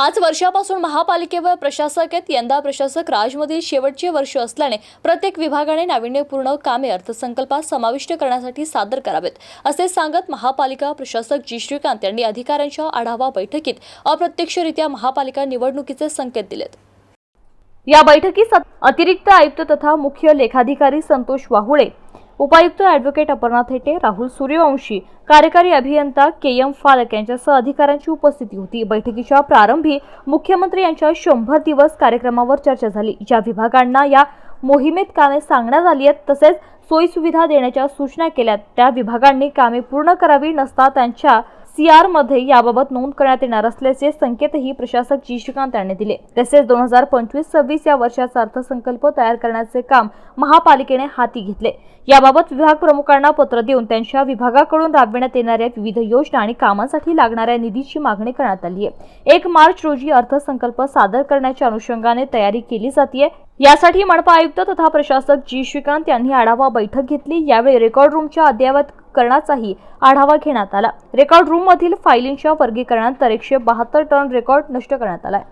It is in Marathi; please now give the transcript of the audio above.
पाच वर्षापासून महापालिकेवर प्रशासक आहेत. यंदा प्रशासक राजमधील शेवटचे वर्ष असल्याने प्रत्येक विभागाने नाविन्यपूर्ण कामे अर्थसंकल्पात समाविष्ट करण्यासाठी सादर करावेत. असे सांगत महापालिका प्रशासक जी. श्रीकांत यांनी अधिकाऱ्यांच्या आढावा बैठकीत अप्रत्यक्षरित्या महापालिका निवडणुकीचे संकेत दिलेत. या बैठकीत अतिरिक्त आयुक्त तथा मुख्य लेखाधिकारी संतोष वाहुळे उपायुक्त ॲडव्होकेट अपर्णा थेटे राहुल सूर्यवंशी कार्यकारी अभियंता के एम फालक यांच्यासह अधिकाऱ्यांची उपस्थिती होती. बैठकीच्या प्रारंभी मुख्यमंत्री यांच्या शंभर दिवस कार्यक्रमावर चर्चा झाली. ज्या विभागांना या मोहिमेत कामे सांगण्यात आली आहेत तसेच सोयीसुविधा देण्याच्या सूचना केल्या त्या विभागांनी कामे पूर्ण करावी नसता त्यांच्या सीआरमध्ये याबाबत नोंद करण्यात येणार असल्याचे संकेतही प्रशासक जी. श्रीकांत यांनी दिले. तसेच दोन हजार पंचवीस सव्वीस या वर्षाचा अर्थसंकल्प तयार करण्याचे काम महापालिकेने हाती घेतले. याबाबत विभाग प्रमुखांना पत्र देऊन त्यांच्या विभागाकडून राबविण्यात येणाऱ्या विविध योजना आणि कामांसाठी लागणाऱ्या निधीची मागणी करण्यात आली आहे. एक मार्च रोजी अर्थसंकल्प सादर करण्याच्या अनुषंगाने तयारी केली जाते यासाठी मनपा आयुक्त तथा प्रशासक जी. श्रीकांत यांनी आढावा बैठक घेतली. यावेळी रेकॉर्ड रूमच्या अद्ययावत करण्याचाही आढावा घेण्यात आला. रेकॉर्ड रूममधील फायलिंगच्या फायलींच्या वर्गीकरणानंतर एकशे बहात्तर टन रेकॉर्ड नष्ट करण्यात आलाय.